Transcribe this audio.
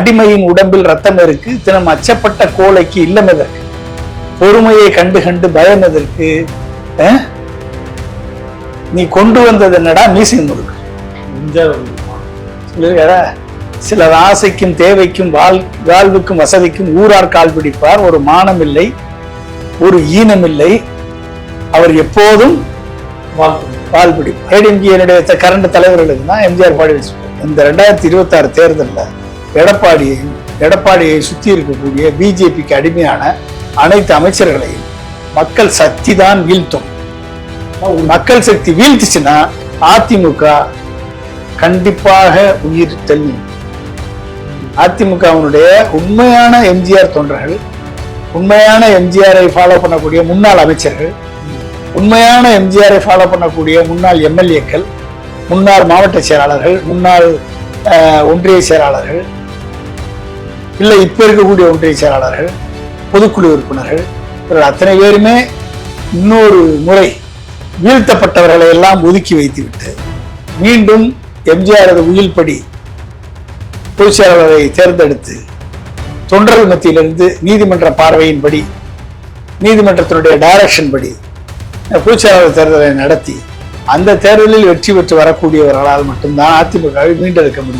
அடிமையின் உடம்பில் ரத்தம் இருக்கு தினம் அச்சப்பட்ட கோலைக்கு இல்லம் எதற்கு? பொறுமையை கண்டு கண்டு பயம் எதற்கு? நீ கொண்டு வந்தது என்னடா மீசை முறுக்கு? சிலர் ஆசைக்கும் தேவைக்கும் வாழ் வாழ்வுக்கும் வசதிக்கும் ஊரார் கால் பிடிப்பார். ஒரு மானம் இல்லை ஒரு ஈனம் இல்லை. அவர் எப்போதும் வாழ்த்து பால் பிடிப்பார் ஏடிஎம்கேனுடைய கரண்ட் தலைவர்களுக்கு தான் எம்ஜிஆர் பாடி வச்சிருக்காரு இந்த ரெண்டாயிரத்தி இருபத்தி ஆறு தேர்தலில் எடப்பாடியையும் எடப்பாடியை சுத்தி இருக்கக்கூடிய பிஜேபிக்கு அடிமையான அனைத்து அமைச்சர்களையும் மக்கள் சக்தி தான் வீழ்த்தும். மக்கள் சக்தி வீழ்த்துச்சுன்னா அதிமுக கண்டிப்பாக உயிர் தள்ளி. அதிமுகவினுடைய உண்மையான எம்ஜிஆர் தொண்டர்கள் உண்மையான எம்ஜிஆரை ஃபாலோ பண்ணக்கூடிய முன்னாள் அமைச்சர்கள் உண்மையான எம்ஜிஆரை ஃபாலோ பண்ணக்கூடிய முன்னாள் எம்எல்ஏக்கள் முன்னாள் மாவட்ட செயலாளர்கள் முன்னாள் ஒன்றிய செயலாளர்கள் இல்லை இப்ப இருக்கக்கூடிய ஒன்றிய செயலாளர்கள் பொதுக்குழு உறுப்பினர்கள் இவர்கள் அத்தனை பேருமே இன்னொரு முறை வீழ்த்தப்பட்டவர்களை எல்லாம் ஒதுக்கி வைத்துவிட்டு மீண்டும் எம்ஜிஆரது உயில்படி பொதுச் செயலாளரை தேர்ந்தெடுத்து தொண்டர்கள் மத்தியிலிருந்து நீதிமன்ற பார்வையின்படி நீதிமன்றத்தினுடைய டைரக்ஷன் படி பொதுச் செயலாளர் தேர்தலை நடத்தி அந்த தேர்தலில் வெற்றி பெற்று வரக்கூடியவர்களால் மட்டும்தான் அதிமுகவை மீண்டெடுக்க முடியும்.